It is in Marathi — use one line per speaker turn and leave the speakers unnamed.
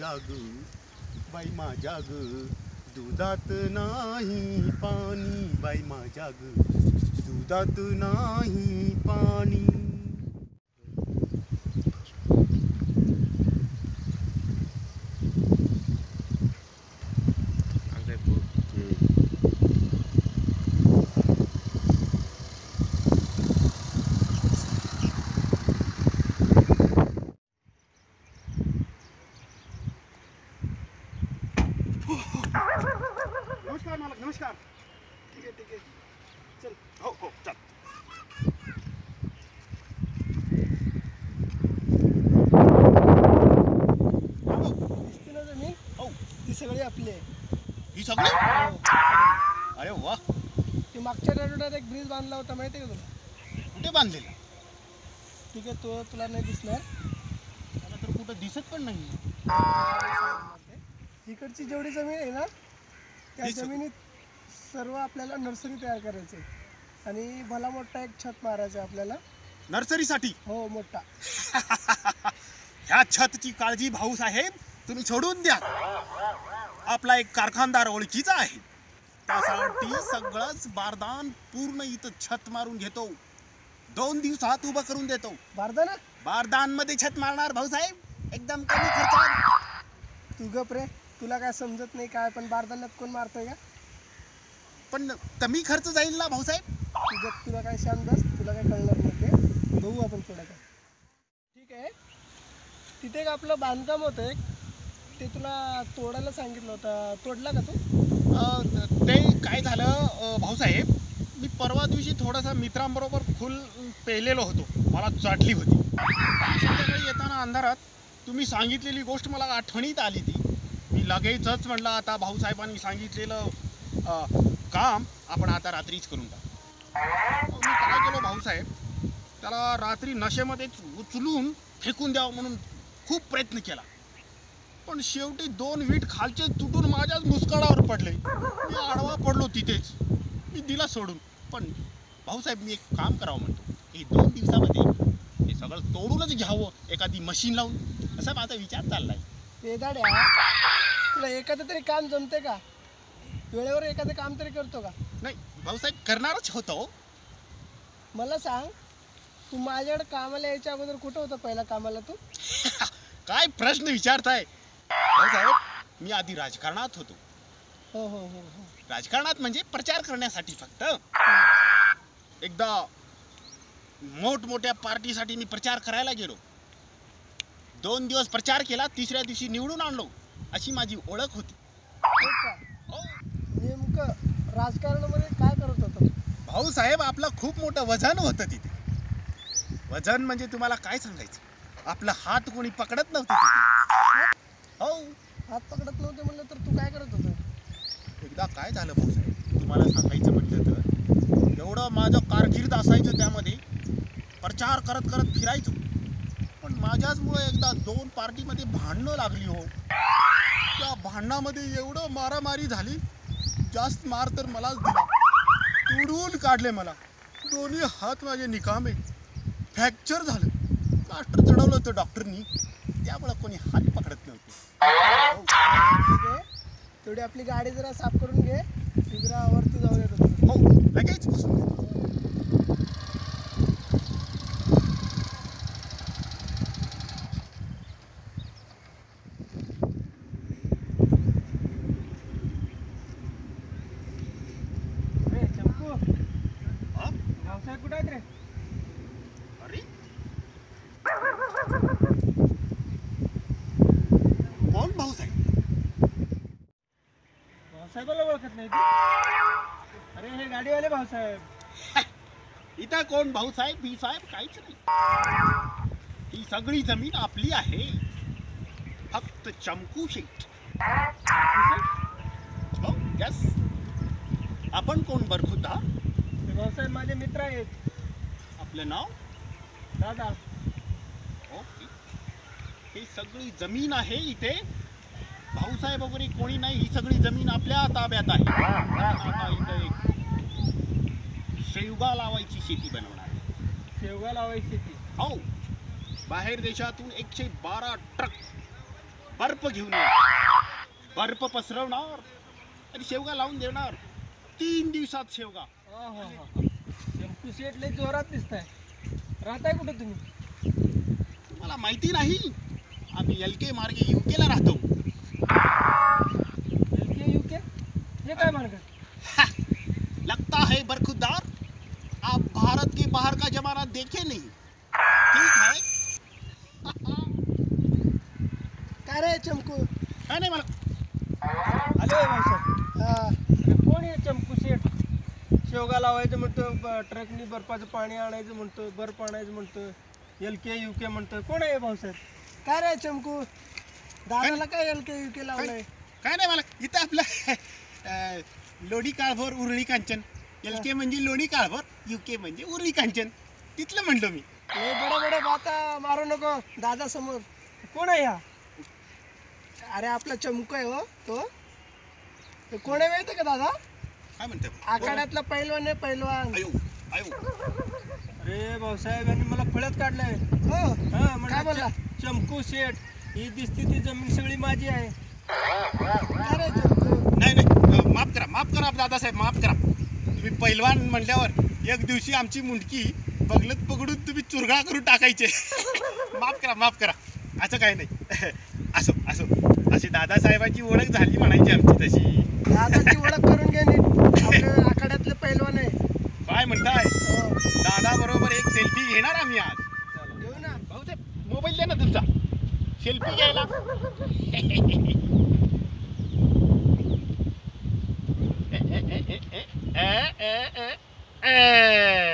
माझ्या ग बाई माझ्या ग दुधात नाही पाणी बाई माझ्या ग दुधात नाही पाणी. नमस्कार. ठीक आहे ठीक आहे. चल हो हो चल.
ती सगळी आपली आहे.
ही सगळी?
हो.
अरे वा.
ती मागच्या आठवड्यात एक ब्रिज बांधला होता माहिती आहे का तुला?
कुठे बांधलेला?
ठीक आहे तो तुला नाही दिसणार.
मला तर कुठं दिसत पण नाही
इकडची जेवढी जमीन आहे ना त्या जमिनीत सर्व आपल्याला नर्सरी तयार करायची आहे. आणि भला मोठा एक छत मारायचं आहे आपल्याला.
नर्सरीसाठी?
हो मोठा.
ह्या छतची काळजी भाऊसाहेब तुम्ही सोडून द्या. आपला एक कारखानदार ओळखीचा आहे. त्यासाठी सगळंच बारदान पूर्ण इथं छत मारून घेतो. दोन दिवसात उभं करून देतो.
बारदा ना
बारदान? मध्ये छत मारणार भाऊसाहेब एकदम कमी खर्चात.
तू गप रे. तुला काय समजत नाही काय पण बारदानात कोण मारतोय का?
पण कमी खर्च जाईल ना भाऊसाहेब?
तू गप तुला काय शांत बस तुला काय कळणार नाही ते. बघू आपण पुढे काय. ठीक आहे. तिथे एक आपलं बांधकाम होतं एक. ते तुला तोडायला सांगितलं होतं. तोडला का तू?
अं, ते काय झालं अं, भाऊसाहेब मी परवा दिवशी थोडासा मित्रांबरोबर फुल पेलेलो होतो. मला चाटली होती. संध्याकाळी येताना अंधारात तुम्ही सांगितलेली गोष्ट मला आठवणीत आली ती. मी लगेचच म्हणलं आता भाऊसाहेबांनी सांगितलेलं अं, काम आपण आता रात्रीच करून टाकू. मी काय केलो भाऊसाहेब त्याला रात्री नशेमध्ये उचलून फेकून द्यावं म्हणून खूप प्रयत्न केला. पण शेवटी दोन वीट खालचे तुटून माझ्याच मुस्काळावर पडले. मी आडवा पडलो तिथेच. मी दिला सोडून. पण भाऊसाहेब मी एक काम करावं म्हणतो. हे दोन दिवसामध्ये हे सगळं तोडूनच घ्यावं एखादी मशीन लावून. असा माझा विचार चाललाय.
वेदाड्या तुला एखादं तरी काम जमते का? वेळेवर एखादं काम तरी करतो का?
नाही भाऊसाहेब करणारच होतो.
मला सांग तू माझ्याकडे कामाला यायच्या अगोदर कुठं होतं पहिला कामाला तू?
काय प्रश्न विचारताय? भाऊसाहेब मी आधी राजकारणात होतो.
हो हो हो हो.
राजकारणात म्हणजे प्रचार करण्यासाठी फक्त. एकदा मोठमोठ्या पार्टीसाठी मी प्रचार करायला गेलो. दोन दिवस प्रचार केला तिसऱ्या दिवशी निवडून आणलो अशी माझी ओळख होती.
हो का?
हो
नेमकं राजकारणामध्ये काय करत होतं?
भाऊसाहेब आपलं खूप मोठं वजन होतं तिथे. वजन म्हणजे तुम्हाला काय सांगायचं? आपलं हात कोणी पकडत नव्हतं तिथे. हो.
हात पकडत नव्हते म्हणलं तर तू काय करत होतं?
एकदा काय झालं भाऊसाहेब तुम्हाला सांगायचं म्हटलं तर एवढं माझं कारकीर्द असायचं त्यामध्ये. प्रचार करत करत फिरायचो. पण माझ्याचमुळे एकदा दोन पार्टीमध्ये भांडणं लागली हो. त्या भांडणामध्ये एवढं मारामारी झाली. जास्त मार तर मलाच दिला. तुडवून काढले मला. दोन्ही हात माझे निकामे. फ्रॅक्चर झालं. प्लास्टर चढवलं होतं डॉक्टरनी त्यामुळं कोणी हात पकडत नव्हते.
आहे तेवढी आपली गाडी जरा साफ करून घे. मी जरा वरती जाऊन येतो तुझं.
हो. लगेच बसून घे.
ए, चंपू
हा?
भाऊसाहेब कुठे आहेत रे
अरे कोण भाऊसाहेब?
भाऊसाहेबाला ओळखत नाही तू? अरे हे गाडीवाले भाऊसाहेब.
इथं कोण भाऊसाहेब भी साहेब काहीच नाही. ही सगळी जमीन आपली आहे. फक्त चमकू शेट. हो यस आपण कोण बरखुदा
ते भाऊसाहेब माझे मित्र आहेत.
आपलं नाव?
दादा.
ओके. ही सगळी जमीन आहे इथे. भाऊसाहेब वगैरे कोणी नाही ही सगळी जमीन आपल्या ताब्यात आहे. आता इथं एक शेवगा लावायची शेती बनवणार.
शेवगा लावायची ती
हो. बाहेर देशातून एकशे बारा ट्रक बर्फ घेऊन ये बर्फ पसरवणार आणि शेवगा लावून देणार. तीन दिवसात शेवगा.
शंकू शेट लय जोरात दिसताय. राहताय कुठे तुम्ही?
मला माहिती नाही. आम्ही एल के मार्गे युकेला राहतो.
एल के यू के हे काय म्हणतात
लगता है बरखुदार. आप भारत के बाहर का जमाना देखे नहीं. ठीक है?
काय रे चमकू?
है नाही मला
आलो भाऊसाहेब
हा.
अरे कोण आहे चमकू शेट? शेवगा लावायचं म्हणतो ट्रकनी बर्फाचं पाणी आणायचं म्हणतो बर्फ आणायचं म्हणतो एल के यू के म्हणतो. कोण आहे भाऊसाहेब?
काय रे चमकू? दादाला काय? एल के यू के लावलंय?
काय नाही मला इथं आपलं लोणी काळभोर उरळी कांचन. एल के म्हणजे लोणी काळभोर यू के म्हणजे उरळी कांचन. तिथलं म्हणलो मी.
बडे बडे बाता मारू नको दादा समोर.
कोण आहे हा?
अरे आपला चमकू आहे हो तो. तो कोण आहे माहिती का दादा?
काय म्हणतो
आखाड्यातला पैलवान आहे पैलवान.
अयो अयो
अरे भाऊसाहेब यांनी मला फळ्यात काढलंय.
हो? काय
चमकू शेट ही दिसती ती जमीन सगळी माझी आहे.
काय रे चमकू
नाही नाही अं, माफ करा माफ करा दादासाहेब माफ करा. तुम्ही पैलवान म्हटल्यावर एक दिवशी आमची मुंडकी बगलत पकडून तुम्ही चुरगाळ करून टाकायचे. माफ करा माफ करा. असं काय नाही. असो असो. अशी दादासाहेबाची ओळख झाली म्हणायची आमची तशी.
दादाची ओळख करून घे नीट. आपल्या आखाड्यातले पैलवान आहे.
काय म्हणताय?
हो.
दादा बरोबर एक सेल्फी घेणार आम्ही आज.
घेऊ ना.
भाऊसाहेब मोबाईल द्या ना तुमचा. सेल्फी घ्यायला. ए, ए, ए, ए, ए, ए, ए, ए.